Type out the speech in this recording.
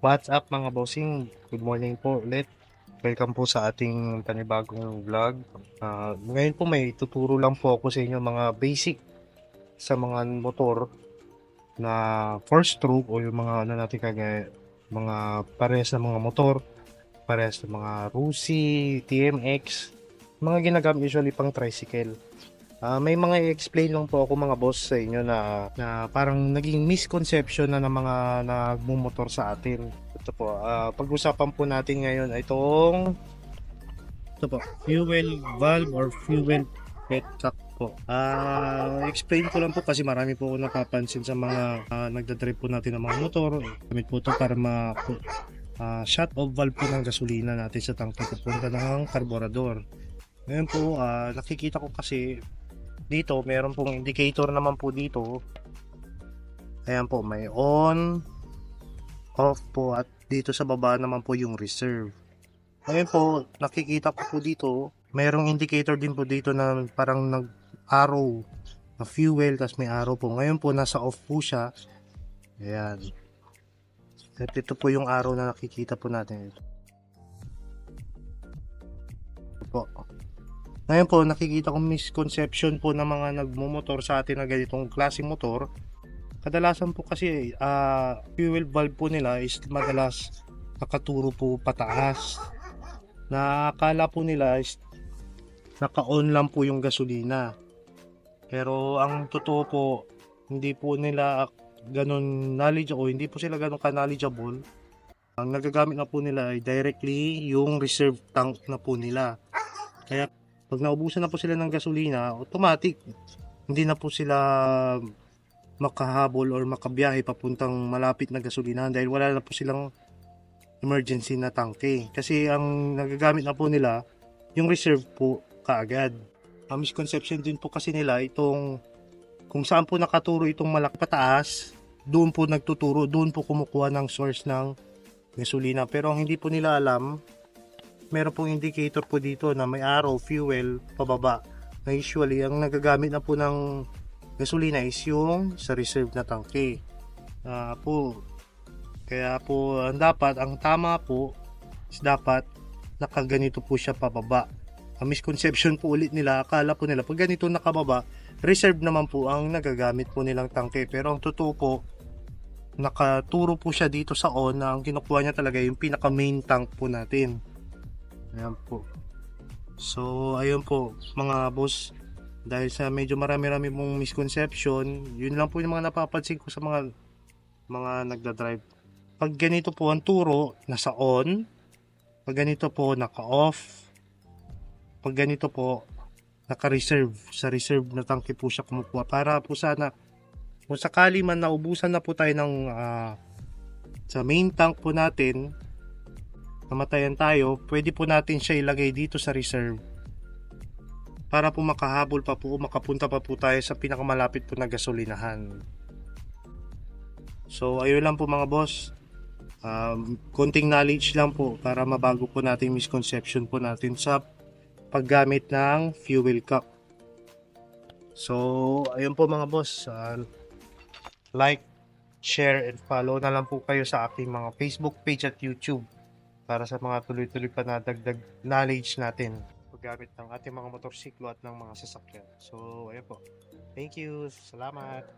What's up mga bossing? Good morning po ulit. Welcome po sa ating panibagong vlog. Ah, ngayon po may tuturo lang po ako sa inyo mga basic sa mga motor na four stroke o yung mga ano natin kagaya mga parehas na mga motor, parehas na mga Rusi, TMX, mga ginagamit usually pang tricycle. Ah, may mga i-explain lang po ako mga boss sa inyo na, na parang naging misconception na ng mga nagmumotor sa atin. Ito po, ah, pag-usapan po natin ngayon ay itong ito po, fuel valve or fuel petcock po. Ah, explain ko lang po kasi marami po napapansin sa mga ah, nagdadrive po natin ng mga motor. Gamit po ito para ma ah, shut off valve po ng gasolina natin sa tangke papunta ng karburador. Ngayon po, ah, nakikita ko kasi dito, meron pong indicator naman po dito. Ayan po, may on, off po at dito sa baba naman po yung reserve. Ngayon po, nakikita ko po dito, mayroong indicator din po dito na parang nag-arrow na fuel, tapos may arrow po. Ngayon po, nasa off po siya. Ayan. At ito po yung arrow na nakikita po natin. Ito po. Ngayon po, nakikita kong misconception po ng mga nagmumotor sa atin na ganitong klaseng motor. Kadalasan po kasi ah, fuel valve po nila is madalas nakaturo po pataas. Na akala po nila is naka-on lang po yung gasolina. Pero ang totoo po, hindi po nila ganun knowledge o hindi po sila ganun ka-knowledgeable. Ang nagagamit na po nila ay directly yung reserve tank na po nila. Kaya pag naubusan na po sila ng gasolina, automatic hindi na po sila makahabol or makabiyahe papuntang malapit na gasolina dahil wala na po silang emergency na tangke. Kasi ang nagagamit na po nila, yung reserve po kaagad. Ang misconception din po kasi nila itong kung saan po nakaturo itong malaki pataas, doon po nagtuturo, doon po kumukuha ng source ng gasolina. Pero ang hindi po nila alam, meron pong indicator po dito na may arrow, fuel, pababa. Na usually, ang nagagamit na po ng gasolina is yung sa reserve na tangke. Ah, po, kaya po, ang dapat, ang tama po, is dapat nakaganito po siya pababa. Ang misconception po ulit nila, akala po nila, pag ganito nakababa, reserve naman po ang nagagamit po nilang tangke. Pero ang totoo po, nakaturo po siya dito sa on na ang kinukuha niya talaga yung pinaka main tank po natin. Ayan po. So, ayun po, mga boss, dahil sa medyo marami-rami mong misconception, yun lang po yung mga napapansin ko sa mga mga nagda-drive. Pag ganito po ang turo, nasa on. Pag ganito po, naka-off. Pag ganito po, naka-reserve. Sa reserve na tangke po siya kumukuha. Para po sana, kung sakali man naubusan na po tayo ng ah, sa main tank po natin, namatayan tayo, pwede po natin siya ilagay dito sa reserve para po makahabol pa po, makapunta pa po tayo sa pinakamalapit po na gasolinahan. So, ayun lang po mga boss. Um, konting knowledge lang po para mabago po natin misconception po natin sa paggamit ng fuel cup. So, ayun po mga boss. Uh, like, share, and follow na lang po kayo sa aking mga Facebook page at YouTube para sa mga tuloy-tuloy pa na dagdag knowledge natin paggamit ng ating mga motorsiklo at ng mga sasakyan. So, ayun po. Thank you. Salamat.